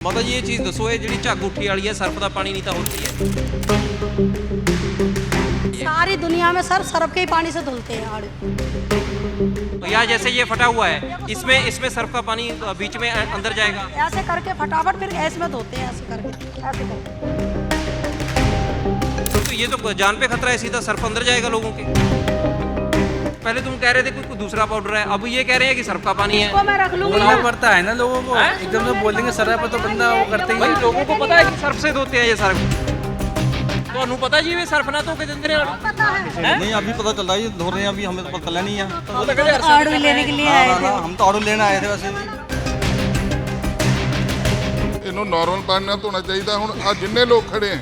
ਮਾਤਾ ਜੀ ਇਹ ਚੀਜ਼ ਦੱਸੋ ਇਹ ਜਿਹੜੀ ਝੱਗ ਉੱਠੀ ਵਾਲੀ ਹੈ ਸਰਫ ਦਾ ਪਾਣੀ ਨਹੀਂ ਤਾਂ ਹੋਰ ਕੀ ਹੈ सारी दुनिया में सर सरफ के ही पानी से धुलते हैं आड़ू तो यहाँ जैसे ये फटा हुआ है इसमें इसमें सर्फ का पानी अ, बीच में अ- अंदर जाएगा ऐसे करके फटाफट फिर ऐसे में धोते हैं ऐसे करके ऐसे करके तो ये तो जान पे खतरा है सीधा सर्फ अंदर जाएगा लोगों के पहले तुम कह रहे थे कि कोई दूसरा पाउडर है अब ये कह रहे हैं कि सर्फ का पानी है वो मैं रख लूंगी बोलना पड़ता है ना लोगों को एकदम से बोल देंगे सर पर तो बंदा वो करते ही भाई है लोगों को पता है कि सर्फ से धोते हैं ये सर्फ ਤੁਹਾਨੂੰ ਪਤਾ ਜੀ ਇਹ ਸਰਫ ਨਾ ਧੋ ਕੇ ਦਿੰਦੇ ਨੇ पता है नहीं अभी पता चल रहा है ये धो रहे हैं अभी हमें तो पता चला नहीं है ਉਹ ਤਾਂ ਕਹਿੰਦੇ आड़ू लेने के लिए हाँ, आए हाँ, थे हाँ, हम तो ऑर्डर लेने आए थे वैसे भी ਇਹਨੂੰ ਨਾਰਮਲ ਪਾਣੀ ਨਾਲ ਧੋਣਾ ਚਾਹੀਦਾ ਹੁਣ ਆ ਜਿੰਨੇ ਲੋਕ ਖੜੇ ਆ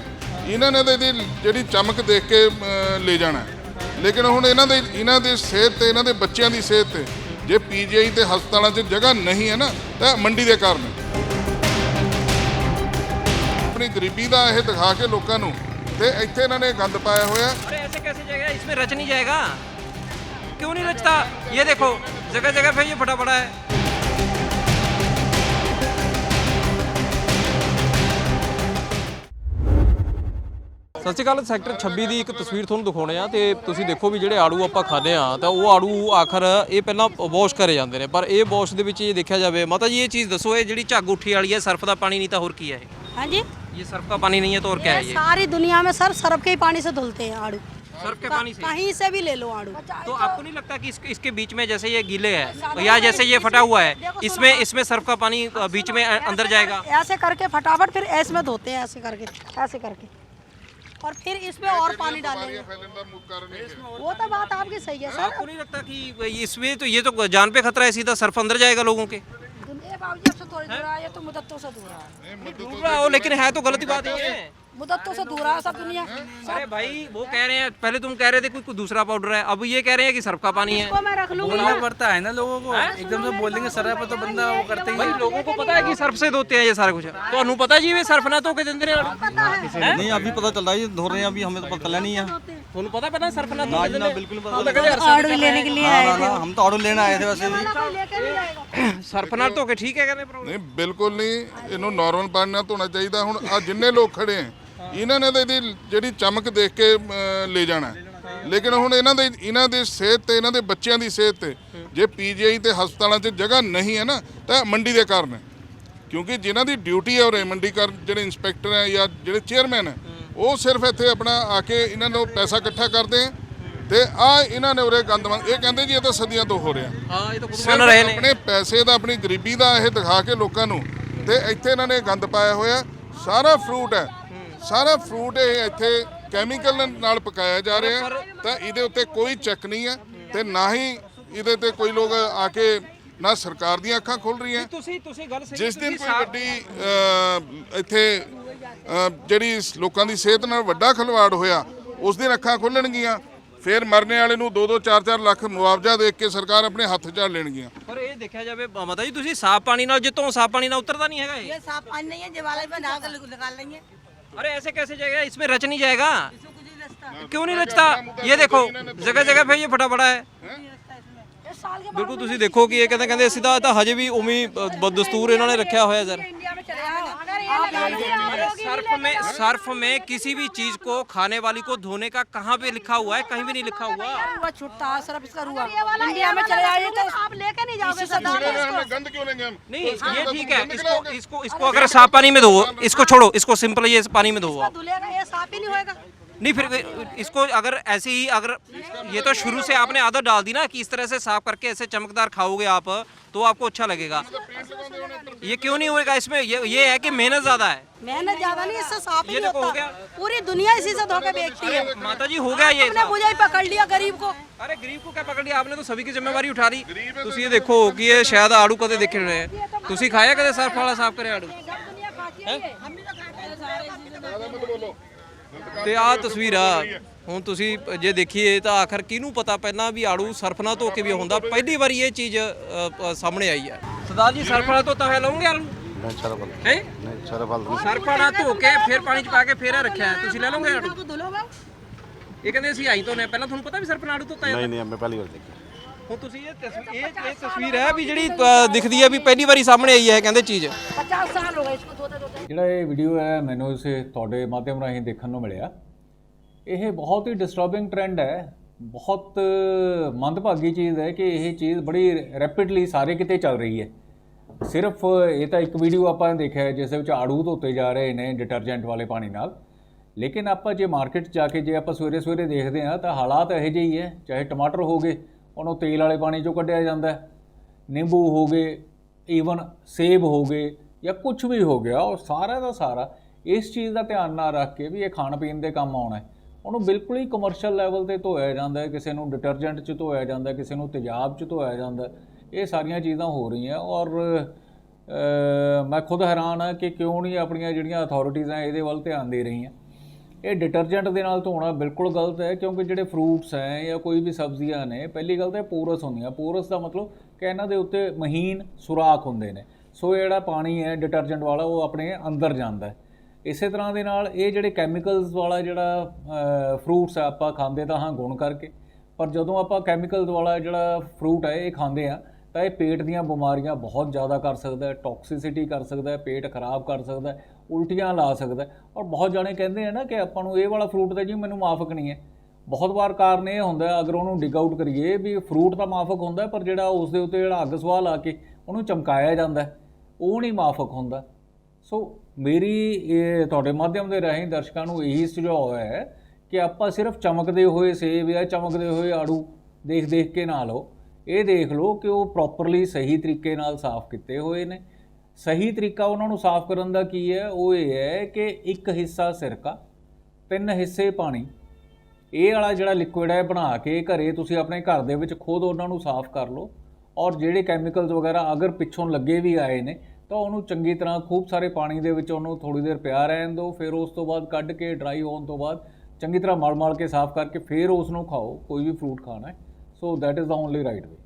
ਇਹਨਾਂ ਨੇ ਤਾਂ ਇਹਦੀ ਜਿਹੜੀ ਚਮਕ ਦੇਖ ਕੇ ਅਮ, ਲੈ ਜਾਣਾ ਹੈ। ਲੇਕਿਨ ਹੁਣ ਇਹਨਾਂ ਦੇ ਇਹਨਾਂ ਦੀ ਸਿਹਤ ਤੇ ਇਹਨਾਂ ਦੇ ਬੱਚਿਆਂ ਦੀ ਸਿਹਤ ਤੇ ਜੇ ਪੀਜੀਆਈ ਤੇ ਹਸਪਤਾਲਾਂ 'ਚ ਜਗ੍ਹਾ ਨਹੀਂ ਹੈ ਨਾ ਤਾਂ ਮੰਡੀ ਦੇ ਕਾਰਨ ਹੈ। ਆਪਣੀ ਗਰੀਬੀ ਦਾ ਇਹ ਦਿਖਾ ਕੇ ਲੋਕਾਂ ਨੂੰ ਤੇ ਇੱਥੇ ਇਹਨਾਂ ਨੇ ਗੰਦ ਪਾਇਆ ਹੋਇਆ अरे ऐसे कैसे जाएगा इसमें रच नहीं जाएगा क्यों नहीं रचता ये देखो जगह जगह पे ये फटा पड़ा है ਸਤਿ ਸ਼੍ਰੀ ਅਕਾਲ ਸੈਕਟਰ 26 ਦੀ ਇੱਕ ਤਸਵੀਰ ਤੁਹਾਨੂੰ ਦਿਖਾਉਣੇ ਆ ਤੇ ਤੁਸੀਂ ਦੇਖੋ ਵੀ ਜਿਹੜੇ ਆੜੂ ਆਪਾਂ ਖਾਂਦੇ ਆ ਤਾਂ ਉਹ ਆੜੂ ਆਖਰ ਇਹ ਪਹਿਲਾਂ ਵਾਸ਼ ਕਰੇ ਜਾਂਦੇ ਨੇ ਪਰ ਇਹ ਵਾਸ਼ ਦੇ ਵਿੱਚ ਇਹ ਦੇਖਿਆ ਜਾਵੇ ਮਾਤਾ ਜੀ ਇਹ ਚੀਜ਼ ਦੱਸੋ ਇਹ ਜਿਹੜੀ ਝੱਗ ਉੱਠੀ ਵਾਲੀ ਹੈ ਸਰਫ ਦਾ ਪਾਣੀ ਨਹੀਂ ਤਾਂ ਹੋਰ ਕੀ ਹੈ हाँ जी ਇਹ ਸਰਫ ਦਾ ਪਾਣੀ ਨਹੀਂ ਹੈ ਤਾਂ ਹੋਰ ਕੀ ਹੈ ये ਇਹ सारी दुनिया में सर सरफ के ही पानी से धुलते हैं आड़ू सर्फ के पानी से कहीं से भी ले लो आड़ू तो आपको नहीं लगता कि इसके, इसके बीच में जैसे ये गीले है तो यहाँ जैसे ये फटा हुआ है इसमें इसमें सर्फ का पानी अ, बीच में अ- अंदर जाएगा ऐसे करके फटाफट फिर ऐसे में धोते हैं ऐसे करके ऐसे करके और फिर इसमें और पानी डालेंगे। वो तो बात आपकी सही है सर। नहीं लगता कि इसमें तो ये तो जान पे खतरा है सीधा सर्फ अंदर जाएगा लोगों के। ये तो मुद्दतों से दूर है लेकिन है। तो गलत बात ही है। मुदत्तों से दूर है सब दुनिया अरे भाई वो कह रहे हैं पहले तुम कह रहे थे कोई कोई दूसरा पाउडर है अब ये कह रहे हैं कि सर्फ का पानी है को मैं रख लूंगी बोलना पड़ता है ना लोगों को एकदम से बोल देंगे सर पर तो बंदा वो करते ही भाई है लोगों को पता है कि सर्फ से धोते हैं ये सारा कुछ ਤੁਹਾਨੂੰ ਪਤਾ ਜੀ ਇਹ ਸਰਫ ਨਾ ਧੋ ਕੇ ਦਿੰਦੇ ਨੇ नहीं अभी पता चल रहा है ये धो रहे हैं अभी हमें तो पता चला नहीं है ਤੁਹਾਨੂੰ ਪਤਾ ਪਹਿਲਾਂ ਸਰਫ ਨਾ ਧੋ ना ਕੇ जी ਦਿੰਦੇ ना बिल्कुल पता नहीं। आड़ू लेने के लिए हाँ, हाँ, हाँ, हम तो ऑर्डर लेने आए थे वैसे भी लेके नहीं आएगा ਸਰਫ ਨਾਲ ਧੋ ਕੇ ਠੀਕ ਹੈ ਕਹਿੰਦੇ ਪ੍ਰੋਬਲਮ ਨਹੀਂ ਬਿਲਕੁਲ ਨਹੀਂ ਇਹਨੂੰ ਨਾਰਮਲ ਪਾਣੀ ਨਾਲ ਧੋਣਾ ਚਾਹੀਦਾ ਹੁਣ ਆ ਜਿੰਨੇ ਲੋਕ ਖੜੇ ਆ ਇਹਨਾਂ ਨੇ ਤਾਂ ਇਹਦੀ ਜਿਹੜੀ ਚਮਕ ਦੇਖ ਕੇ ਅਮ, ਲੈ ਜਾਣਾ। ਹੈ। ਲੇਕਿਨ ਹੁਣ ਇਹਨਾਂ ਦੇ ਇਹਨਾਂ ਦੀ ਸਿਹਤ ਤੇ ਇਹਨਾਂ ਦੇ ਬੱਚਿਆਂ ਦੀ ਸਿਹਤ ਤੇ ਜੇ ਪੀਜੀਆਈ ਤੇ ਹਸਪਤਾਲਾਂ 'ਚ ਜਗ੍ਹਾ ਨਹੀਂ ਹੈ ਨਾ ਤਾਂ ਮੰਡੀ ਦੇ ਕਾਰਨ ਹੈ। ਕਿਉਂਕਿ ਜਿਨ੍ਹਾਂ ਦੀ ਡਿਊਟੀ ਹੈ ਉਰੇ ਮੰਡੀ ਕਰ ਜਿਹੜੇ ਇੰਸਪੈਕਟਰ ਹੈ ਜਾਂ ਜਿਹੜੇ ਚੇਅਰਮੈਨ ਹੈ ਉਹ ਸਿਰਫ ਇੱਥੇ ਆਪਣਾ ਆ ਕੇ ਇਹਨਾਂ ਨੂੰ ਪੈਸਾ ਇਕੱਠਾ ਕਰਦੇ ਆ ਤੇ ਆ ਇਹਨਾਂ ਨੇ ਉਰੇ ਗੰਦ ਮੰਦ ਇਹ ਕਹਿੰਦੇ ਜੀ ਇਹ ਤਾਂ ਸਦੀਆਂ ਤੋਂ ਹੋ ਰਿਹਾ। ਹਾਂ ਇਹ ਤਾਂ ਖੁਦ ਸਿਰਫ ਮੰਨ ਰਹੇ ਨੇ। ਆਪਣੇ ਪੈਸੇ ਦਾ ਆਪਣੀ ਗਰੀਬੀ ਦਾ ਇਹ ਦਿਖਾ ਕੇ ਲੋਕਾਂ ਨੂੰ ਤੇ ਇੱਥੇ ਇਹਨਾਂ ਨੇ ਗੰਦ ਪਾਇਆ ਹੋਇਆ ਸਾਰਾ ਫਰੂਟ ਹੈ। ਸਾਰਾ ਫਰੂਟ ਇਹ ਇੱਥੇ ਕੈਮੀਕਲ ਨਾਲ ਪਕਾਇਆ ਜਾ ਰਿਹਾ ਤਾਂ ਇਹਦੇ ਉੱਤੇ ਕੋਈ ਚੈੱਕ ਨਹੀਂ ਹੈ ਤੇ ਨਾ ਹੀ ਇਹਦੇ ਤੇ ਕੋਈ ਲੋਕ ਆ ਕੇ ਨਾ ਸਰਕਾਰ ਦੀਆਂ ਅੱਖਾਂ ਖੁੱਲ ਰਹੀਆਂ। ਤੁਸੀਂ ਤੁਸੀਂ ਗੱਲ ਸਹੀ ਜਿਸ ਦਿਨ ਕੋਈ ਵੱਡੀ ਇੱਥੇ ਜਿਹੜੀ ਲੋਕਾਂ ਦੀ ਸਿਹਤ ਨਾਲ ਵੱਡਾ ਖਲਵਾੜ ਹੋਇਆ ਉਸ ਦਿਨ ਅੱਖਾਂ ਖੁੱਲਣਗੀਆਂ। ਫਿਰ ਮਰਨੇ ਵਾਲੇ ਨੂੰ 2-2 4-4 ਲੱਖ ਮੁਆਵਜ਼ਾ ਦੇ ਕੇ ਸਰਕਾਰ ਆਪਣੇ ਹੱਥ 'ਚ ਲੈਣਗੀਆਂ। ਪਰ ਇਹ ਦੇਖਿਆ ਜਾਵੇ ਮਾਤਾ ਜੀ ਤੁਸੀਂ ਸਾਫ਼ ਪਾਣੀ ਨਾਲ ਜਿੱਤੋਂ ਸਾਫ਼ ਪਾਣੀ ਨਾਲ ਉਤਰਦਾ ਨਹੀਂ ਹੈਗਾ ਇਹ? ਸਾਫ਼ ਪਾਣੀ ਨਹੀਂ ਹੈ ਜਵਾਲਾ ਬਣਾ ਲਗਾ ਲਈਏ। अरे ऐसे कैसे जाएगा इसमें रच नहीं जाएगा क्यों नहीं रचता ये देखो जगह जगह पे ये फटा पड़ा है ਬਿਲਕੁਲ ਤੁਸੀਂ ਦੇਖੋ ਕਿ ਇਹ ਕਹਿੰਦੇ ਕਹਿੰਦੇ ਅਸੀਂ ਤਾਂ ਇਹ ਤਾਂ ਹਜੇ ਵੀ ਉਵੇਂ ਹੀ, ਅ, ਬਦਦਸਤੂਰ ਇਹਨਾਂ ਨੇ ਰੱਖਿਆ ਹੋਇਆ ਸਰ सर्फ में सर्फ में किसी भी चीज़ को खाने वाली को धोने का कहाँ पे लिखा हुआ है? कहीं भी नहीं लिखा हुआ। रुआ छुट्टा है सिर्फ़ इसका रुआ इंडिया में चले जाइए तो आप लेके नहीं जाओगे गंद क्यों लेंगे हम? नहीं ये ठीक है। इसको इसको इसको अगर साफ़ पानी में धो इसको छोड़ो इसको सिंपल ये पानी में धो आप। साफ़ ही नहीं होएगा। नहीं फिर इसको अगर ऐसे ही अगर ये तो शुरू से आपने आदत डाल दी ना कि इस तरह से साफ़ करके ऐसे चमकदार खाओगे आप। तो आपको अच्छा लगेगा ये क्यों नहीं होएगा इसमें ये ये है कि मेहनत ज्यादा है मेहनत ज्यादा नहीं इससे साफ ही ये नहीं देखो हो होता गया। पूरी दुनिया इसी से धोखे बेचती है माता जी हो गया ये आपने मुझे ही पकड़ लिया गरीब को अरे गरीब को क्या पकड़ लिया आपने तो सभी की जिम्मेवारी उठा ली ਤੁਸੀਂ ਇਹ ਦੇਖੋ ਕਿ ਇਹ ਸ਼ਾਇਦ ਆੜੂ ਕਦੇ ਦੇਖੇ ਹੋਣੇ ਆ ਤੁਸੀਂ ਖਾਇਆ ਕਦੇ ਸਰਫ ਵਾਲਾ ਸਾਫ ਕਰੇ ਆੜੂ दुनिया खाती है ये, हम भी तो खाते हैं ਤੇ ਆਹ ਤਸਵੀਰ ਆ ਹੁਣ ਤੁਸੀਂ ਜੇ ਦੇਖੀਏ ਤਾਂ ਆਖਰ ਕਿਹਨੂੰ ਪਤਾ ਪਹਿਲਾਂ ਵੀ ਆੜੂ ਸਰਫ ਨਾਲ ਧੋ ਹੁੰਦਾ ਪਹਿਲੀ ਵਾਰੀ ਇਹ ਚੀਜ਼ ਸਾਹਮਣੇ ਆਈ ਹੈ। ਸਰਦਾਰ ਜੀ ਸਰਫ ਨਾਲ ਧੋਤਾ ਹੋਇਆ ਲਓਗੇ ਆਲੂ? ਨਹੀਂ ਸਰਫ ਨਾਲ ਨਹੀਂ ਸਰਫ ਨਾਲ ਸਰਫ ਧੋ ਕੇ ਫਿਰ ਪਾਣੀ ਚ ਪਾ ਕੇ ਫੇਰ ਰੱਖਿਆ। ਤੁਸੀਂ ਲੈ ਲਓਗੇ ਆੜੂ? ਇਹ ਕਹਿੰਦੇ ਅਸੀਂ ਆਈ ਧੋਨੇ ਪਹਿਲਾਂ ਤੁਹਾਨੂੰ ਪਤਾ ਵੀ ਸਰਫ ਆੜੂ ਧੋਤਾ ਜਾਂਦਾ ਨਹੀਂ ਨਹੀਂ ਮੈਂ ਪਹਿਲੀ ਵਾਰ ਦੇਖੀ। ਹੁਣ ਤੁਸੀਂ ਇਹ ਤਸਵੀਰ ਇਹ ਤਸਵੀਰ ਹੈ ਵੀ ਜਿਹੜੀ ਦਿਖਦੀ ਹੈ ਵੀ ਪਹਿਲੀ ਵਾਰੀ ਸਾਹਮਣੇ ਆਈ ਹੈ ਕਹਿੰਦੇ ਚੀਜ਼। 50 ਸਾਲ ਹੋ ਗਏ ਇਸ ਨੂੰ ਧੋਤੇ ਧੋਤੇ ਜਿਹੜਾ ਇਹ ਵੀਡੀਓ ਹੈ ਮੈਨੂੰ ਇਸੇ ਤੁਹਾਡੇ ਮਾਧਿਅਮ ਰਾਹੀਂ ਦੇਖਣ ਨੂੰ ਮਿਲਿਆ। ਇਹ ਬਹੁਤ ਹੀ ਡਿਸਟਰਬਿੰਗ ਟ੍ਰੈਂਡ ਹੈ। ਬਹੁਤ ਮੰਦਭਾਗੀ ਚੀਜ਼ ਹੈ ਕਿ ਇਹ ਚੀਜ਼ ਬੜੀ ਰੈਪਿਡਲੀ ਸਾਰੇ ਕਿਤੇ ਚੱਲ ਰਹੀ ਹੈ। ਸਿਰਫ ਇਹ ਤਾਂ ਇੱਕ ਵੀਡੀਓ ਆਪਾਂ ਨੇ ਦੇਖਿਆ ਜਿਸ ਵਿੱਚ ਆੜੂ ਧੋਤੇ ਜਾ ਰਹੇ ਨੇ ਡਿਟਰਜੈਂਟ ਵਾਲੇ ਪਾਣੀ ਨਾਲ। ਲੇਕਿਨ ਆਪਾਂ ਜੇ ਮਾਰਕੀਟ ਜਾ ਕੇ ਜੇ ਆਪਾਂ ਸਵੇਰੇ ਸਵੇਰੇ ਦੇਖਦੇ ਹਾਂ, ਤਾਂ ਹਾਲਾਤ ਇਹੋ ਜਿਹੇ ਹੀ ਹੈ। ਚਾਹੇ ਟਮਾਟਰ ਹੋ ਗਏ, ਉਹਨੂੰ ਤੇਲ ਵਾਲੇ ਪਾਣੀ ਚੋਂ ਕੱਢਿਆ ਜਾਂਦਾ ਹੈ। ਨਿੰਬੂ ਹੋ ਗਏ ਈਵਨ ਸੇਬ ਹੋ ਗਏ ਜਾਂ ਕੁਝ ਵੀ ਹੋ ਗਿਆ, ਉਹ ਸਾਰਾ ਦਾ ਸਾਰਾ ਇਸ ਚੀਜ਼ ਦਾ ਧਿਆਨ ਨਾ ਰੱਖ ਕੇ ਵੀ ਇਹ ਖਾਣ ਪੀਣ ਦੇ ਕੰਮ ਆਉਣਾ ਹੈ। ਉਹਨੂੰ ਬਿਲਕੁਲ ਹੀ ਕਮਰਸ਼ੀਅਲ ਲੈਵਲ ਤੇ ਧੋਇਆ ਜਾਂਦਾ ਹੈ, ਕਿਸੇ ਨੂੰ ਡਿਟਰਜੈਂਟ 'ਚ ਧੋਇਆ ਜਾਂਦਾ ਕਿਸੇ ਨੂੰ ਤੇਜ਼ਾਬ 'ਚ ਧੋਇਆ ਜਾਂਦਾ ਇਹ ਸਾਰੀਆਂ ਚੀਜ਼ਾਂ ਹੋ ਰਹੀਆਂ ਔਰ ਮੈਂ ਖੁਦ ਹੈਰਾਨ ਆ ਕਿ ਕਿਉਂ ਨਹੀਂ ਆਪਣੀਆਂ ਜਿਹੜੀਆਂ ਅਥਾਰਟੀਆਂ ਹੈ ਇਹਦੇ ਵੱਲ ਧਿਆਨ ਦੇ ਰਹੀਆਂ। ਇਹ ਡਿਟਰਜੈਂਟ ਦੇ ਨਾਲ ਧੋਣਾ ਬਿਲਕੁਲ ਗਲਤ ਹੈ ਕਿਉਂਕਿ ਜਿਹੜੇ ਫਰੂਟਸ ਹੈ ਜਾਂ ਕੋਈ ਵੀ ਸਬਜ਼ੀਆਂ ਨੇ, ਪਹਿਲੀ ਗੱਲ ਤਾਂ ਪੋਰਸ ਹੁੰਦੀਆਂ। ਪੋਰਸ ਦਾ ਮਤਲਬ ਕਿ ਇਹਨਾਂ ਦੇ ਉੱਤੇ ਮਹੀਨ ਸੁਰਾਖ ਹੁੰਦੇ ਨੇ। ਸੋ ਇਹ ਜਿਹੜਾ ਪਾਣੀ ਹੈ ਡਿਟਰਜੈਂਟ ਵਾਲਾ ਉਹ ਆਪਣੇ ਅੰਦਰ ਜਾਂਦਾ ਹੈ। ਇਸੇ ਤਰ੍ਹਾਂ ਦੇ ਨਾਲ ਇਹ ਜਿਹੜੇ ਕੈਮੀਕਲਸ ਵਾਲਾ ਜਿਹੜਾ ਫਰੂਟਸ ਆ, ਆਪਾਂ ਖਾਂਦੇ ਤਾਂ ਹਾਂ ਗੁਣ ਕਰਕੇ, ਪਰ ਜਦੋਂ ਆਪਾਂ ਕੈਮੀਕਲਸ ਵਾਲਾ ਜਿਹੜਾ ਫਰੂਟ ਹੈ ਇਹ ਖਾਂਦੇ ਆ, ਤਾਂ ਇਹ ਪੇਟ ਦੀਆਂ ਬਿਮਾਰੀਆਂ ਬਹੁਤ ਜ਼ਿਆਦਾ ਕਰ ਸਕਦਾ ਹੈ ਟੌਕਸਿਸਿਟੀ ਕਰ ਸਕਦਾ ਹੈ, ਪੇਟ ਖਰਾਬ ਕਰ ਸਕਦਾ ਹੈ, ਉਲਟੀਆਂ ਲਾ ਸਕਦਾ ਹੈ। ਔਰ ਬਹੁਤ ਜਾਣੇ ਕਹਿੰਦੇ ਆ ਨਾ ਕਿ ਆਪਾਂ ਨੂੰ ਇਹ ਵਾਲਾ ਫਰੂਟ ਤਾਂ ਜੀ ਮੈਨੂੰ ਮਾਫਕ ਨਹੀਂ ਹੈ। ਬਹੁਤ ਵਾਰ ਕਾਰਨ ਇਹ ਹੁੰਦਾ ਅਗਰ ਉਹਨੂੰ ਡਿਗ ਆਊਟ ਕਰੀਏ ਵੀ ਫਰੂਟ ਤਾਂ ਮਾਫਕ ਹੁੰਦਾ ਪਰ ਜਿਹੜਾ ਉਸ ਦੇ ਉੱਤੇ ਜਿਹੜਾ ਅੱਗ ਸਵਾਹ ਲਾ ਕੇ ਉਹਨੂੰ ਚਮਕਾਇਆ ਜਾਂਦਾ ਉਹ ਨਹੀਂ ਮਾਫਕ ਹੁੰਦਾ। ਸੋ ਮੇਰੀ, ਇਹ ਤੁਹਾਡੇ ਮਾਧਿਅਮ ਦੇ ਰਾਹੀਂ ਦਰਸ਼ਕਾਂ ਨੂੰ ਇਹੀ ਸੁਝਾਅ ਹੈ ਕਿ ਆਪਾਂ ਸਿਰਫ ਚਮਕਦੇ ਹੋਏ ਸੇਬ ਜਾਂ ਚਮਕਦੇ ਹੋਏ ਆੜੂ ਦੇਖ ਦੇਖ ਕੇ ਨਾ ਲਓ। ਇਹ ਦੇਖ ਲਓ ਕਿ ਉਹ ਪ੍ਰੋਪਰਲੀ ਸਹੀ ਤਰੀਕੇ ਨਾਲ ਸਾਫ਼ ਕੀਤੇ ਹੋਏ ਨੇ। ਸਹੀ ਤਰੀਕਾ ਉਹਨਾਂ ਨੂੰ ਸਾਫ਼ ਕਰਨ ਦਾ ਕੀ ਹੈ? ਉਹ ਇਹ ਹੈ ਕਿ ਇੱਕ ਹਿੱਸਾ ਸਿਰਕਾ, ਤਿੰਨ ਹਿੱਸੇ ਪਾਣੀ। ਇਹ ਵਾਲਾ ਜਿਹੜਾ ਲਿਕੁਇਡ ਹੈ ਬਣਾ ਕੇ ਘਰੇ ਤੁਸੀਂ ਆਪਣੇ ਘਰ ਦੇ ਵਿੱਚ ਖੁਦ ਉਹਨਾਂ ਨੂੰ ਸਾਫ਼ ਕਰ ਲਓ। ਔਰ ਜਿਹੜੇ ਕੈਮੀਕਲਸ ਵਗੈਰਾ ਅਗਰ ਪਿੱਛੋਂ ਲੱਗੇ ਵੀ ਆਏ ਨੇ ਤਾਂ ਉਹਨੂੰ ਚੰਗੀ ਤਰ੍ਹਾਂ ਖੂਬ ਸਾਰੇ ਪਾਣੀ ਦੇ ਵਿੱਚ ਉਹਨੂੰ ਥੋੜੀ ਦੇਰ ਪਿਆ ਰਹਿਣ ਦਿਓ, ਫਿਰ ਉਸ ਤੋਂ ਬਾਅਦ ਕੱਢ ਕੇ ਡਰਾਈ ਹੋਣ ਤੋਂ ਬਾਅਦ ਚੰਗੀ ਤਰ੍ਹਾਂ ਮਲ ਮਲ ਕੇ ਸਾਫ਼ ਕਰਕੇ ਫਿਰ ਉਸ ਨੂੰ ਖਾਓ, ਕੋਈ ਵੀ ਫਰੂਟ ਖਾਣਾ ਹੈ। So that is the only right way